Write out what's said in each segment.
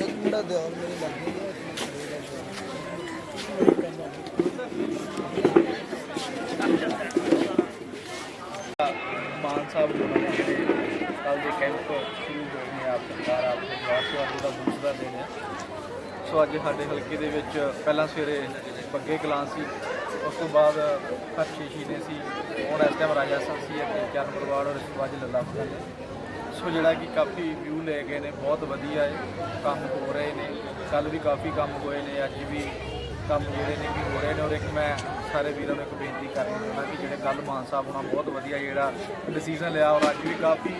ਇੱਕ ਮੁੰਡਾ ਦਿਓਰ ਮੇਰੀ ਲੱਗੀ ਮਾਨ ਸਾਹਿਬ ਕੱਲ ਦੇ ਕੈਂਪ ਸ਼ੁਰੂ ਹੋਏ ਨੇ ਆਪ ਸਰਕਾਰ ਆਪ ਦੇ ਜਵਾਬ ਸਵਾਲ ਦਾ ਦੂਸਰਾ ਦਿਨ ਹੈ। ਸੋ ਅੱਜ ਸਾਡੇ ਹਲਕੇ ਦੇ ਵਿੱਚ ਪਹਿਲਾਂ ਸਵੇਰੇ ਬੱਗੇ ਕਲਾਂ ਸੀ, ਉਸ ਤੋਂ ਬਾਅਦ ਹਰਸ਼ੀਸ਼ੀ ਨੇ ਸੀ, ਹੁਣ ਇਸ ਟਾਈਮ ਰਾਜਾ ਸਾਹਿਬ ਸੀ ਅਤੇ ਚਰਨ ਪਰਵਾੜ ਔਰ ਸ਼ਿਵਾਜੀ ਲੱਲਾ ਫੁੱਲ ਸੋ ਜਿਹੜਾ ਕਿ ਕਾਫੀ ਵਿਊ ਲੈ ਗਏ ਨੇ, ਬਹੁਤ ਵਧੀਆ ਹੈ। ਕੰਮ ਹੋ ਰਹੇ ਨੇ ਕੱਲ ਵੀ ਕਾਫੀ ਕੰਮ ਹੋਏ ਨੇ, ਅੱਜ ਵੀ ਕੰਮ ਜਿਹੜੇ ਨੇ ਕਿ ਹੋ ਰਹੇ ਨੇ। ਔਰ ਇੱਕ ਮੈਂ ਸਾਰੇ ਵੀਰਾਂ ਨੂੰ ਇੱਕ ਬੇਨਤੀ ਕਰਨੀ ਚਾਹੁੰਦਾ ਕਿ ਜਿਹੜੇ ਮਾਨ ਸਾਹਿਬ ਹੋਣਾ ਬਹੁਤ ਵਧੀਆ ਜਿਹੜਾ ਡਿਸੀਜਨ ਲਿਆ ਔਰ ਅੱਜ ਵੀ ਕਾਫੀ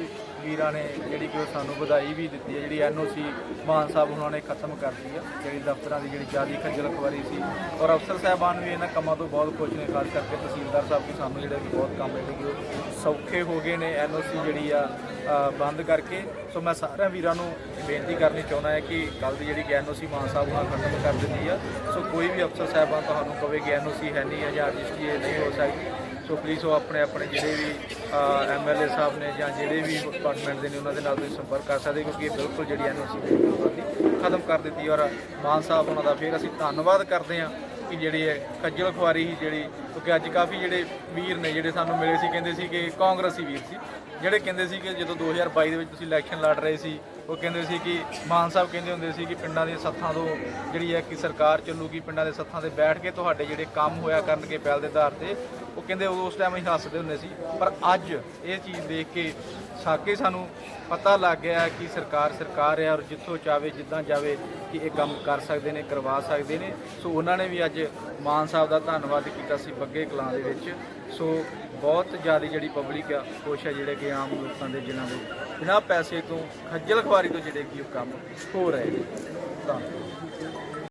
ਵੀਰਾਂ ਨੇ ਜਿਹੜੀ ਕਿ ਉਹ ਸਾਨੂੰ ਵਧਾਈ ਵੀ ਦਿੱਤੀ ਹੈ। ਜਿਹੜੀ ਐਨਓਸੀ ਮਾਨ ਸਾਹਿਬ ਉਹਨਾਂ ਨੇ ਖਤਮ ਕਰਤੀ ਹੈ। ਜਿਹੜੀ ਦਫ਼ਤਰਾਂ ਦੀ ਜਿਹੜੀ ਜ਼ਿਆਦਾ ਖੱਜਲ ਖਵਾਰੀ ਸੀ ਔਰ ਅਫਸਰ ਸਾਹਿਬਾਨ ਵੀ ਇਹਨਾਂ ਕੰਮਾਂ ਤੋਂ ਬਹੁਤ ਖੁਸ਼ ਨੇ, ਖਾਸ ਕਰਕੇ ਤਹਿਸੀਲਦਾਰ ਸਾਹਿਬ ਵੀ ਸਾਨੂੰ ਜਿਹੜੇ ਕਿ ਬਹੁਤ ਕੰਮ ਜਿਹੜੇ ਕਿ ਉਹ ਸੌਖੇ ਹੋ ਗਏ ਨੇ ਐਨਓਸੀ ਜਿਹੜੀ ਆ ਬੰਦ ਕਰਕੇ। ਸੋ ਮੈਂ ਸਾਰਿਆਂ ਵੀਰਾਂ ਨੂੰ ਬੇਨਤੀ ਕਰਨੀ ਚਾਹੁੰਦਾ ਹੈ ਕਿ ਕੱਲ ਦੀ ਜਿਹੜੀ ਐਨਓਸੀ ਮਾਨ ਸਾਹਿਬ ਨਾਲ ਖਤਮ ਕਰ ਦਿੱਤੀ ਆ। ਸੋ ਕੋਈ ਵੀ ਅਫਸਰ ਸਾਹਿਬਾਨ ਤੁਹਾਨੂੰ ਕਵੇ ਕਿ ਐਨਓਸੀ ਹੈ ਨਹੀਂ ਹੈ ਜਾਂ ਰਜਿਸਟਰੀ ਨਹੀਂ ਹੋ ਸਕਦੀ। ਸੋ ਪਲੀਜ਼ ਉਹ ਆਪਣੇ ਆਪਣੇ ਜਿਹੜੇ ਵੀ ਐਮਐਲਏ ਸਾਹਿਬ ਨੇ ਜਾਂ ਜਿਹੜੇ ਵੀ ਡਿਪਾਰਟਮੈਂਟ ਦੇ ਨੇ, ਉਹਨਾਂ ਦੇ ਨਾਲ ਤੁਸੀਂ ਸੰਪਰਕ ਕਰ ਸਕਦੇ ਕਿਉਂਕਿ ਇਹ ਬਿਲਕੁਲ ਜਿਹੜੀ ਐਨਓਸੀ ਖਤਮ ਕਰ ਦਿੱਤੀ ਔਰ ਮਾਨ ਸਾਹਿਬ ਉਹਨਾਂ ਦਾ ਫਿਰ ਅਸੀਂ ਧੰਨਵਾਦ ਕਰਦੇ ਹਾਂ ਕਿ ਜਿਹੜੀ ਹੈ ਖੱਜਲ ਖੁਆਰੀ ਹੀ ਜਿਹੜੀ ਕਿਉਂਕਿ ਅੱਜ ਕਾਫੀ ਜਿਹੜੇ ਵੀਰ ਨੇ ਜਿਹੜੇ ਸਾਨੂੰ ਮਿਲੇ ਸੀ, ਕਹਿੰਦੇ ਸੀ ਕਿ ਕਾਂਗਰਸੀ ਵੀਰ ਸੀ, ਜਿਹੜੇ ਕਹਿੰਦੇ ਸੀ ਕਿ ਜਦੋਂ 2022 ਦੇ ਵਿੱਚ ਤੁਸੀਂ ਇਲੈਕਸ਼ਨ ਲੜ ਰਹੇ ਸੀ, ਉਹ ਕਹਿੰਦੇ ਸੀ ਕਿ ਮਾਨ ਸਾਹਿਬ ਕਹਿੰਦੇ ਹੁੰਦੇ ਸੀ ਕਿ ਪਿੰਡਾਂ ਦੀਆਂ ਸੱਥਾਂ ਤੋਂ ਜਿਹੜੀ ਹੈ ਕਿ ਸਰਕਾਰ ਚੱਲੂਗੀ, ਪਿੰਡਾਂ ਦੇ ਸੱਥਾਂ ਤੇ ਬੈਠ ਕੇ ਤੁਹਾਡੇ ਜਿਹੜੇ ਕੰਮ ਹੋਇਆ ਕਰਨਗੇ ਪਹਿਲ ਦੇ ਆਧਾਰ ਤੇ, ਉਹ ਕਹਿੰਦੇ ਉਸ ਟਾਈਮ ਅਸੀਂ ਹੱਸਦੇ ਹੁੰਦੇ ਸੀ। ਪਰ ਅੱਜ ਇਹ ਚੀਜ਼ ਦੇਖ ਕੇ ਸਾਕੇ ਸਾਨੂੰ ਪਤਾ ਲੱਗ ਗਿਆ ਕਿ ਸਰਕਾਰ ਸਰਕਾਰ ਹੈ ਔਰ ਜਿੱਥੋਂ ਚਾਵੇ ਜਿੱਦਾਂ ਜਾਵੇ ਕਿ ਇਹ ਕੰਮ ਕਰ ਸਕਦੇ ਨੇ, ਕਰਵਾ ਸਕਦੇ ਨੇ। ਸੋ ਉਹਨਾਂ ਨੇ ਵੀ ਅੱਜ ਮਾਨ ਸਾਹਿਬ ਦਾ ਧੰਨਵਾਦ ਕੀਤਾ ਸੀ। ਬੱਗੇ ਕਲਾਂ ਦੇ ਵਿੱਚ। ਸੋ ਬਹੁਤ ਜ਼ਿਆਦਾ ਜਿਹੜੀ ਪਬਲਿਕ ਆ, ਖੁਸ਼ ਹੈ ਜਿਹੜੇ ਕਿ ਆਮ ਲੋਕਾਂ ਦੇ ਜਿਨ੍ਹਾਂ ਦੇ ਬਿਨਾਂ ਪੈਸੇ ਤੋਂ ਖੱਜਲ ਖੁਆਰੀ ਤੋਂ ਜਿਹੜੇ ਕਿ ਉਹ ਕੰਮ ਹੋ ਰਹੇ ਨੇ। ਧੰਨਵਾਦ।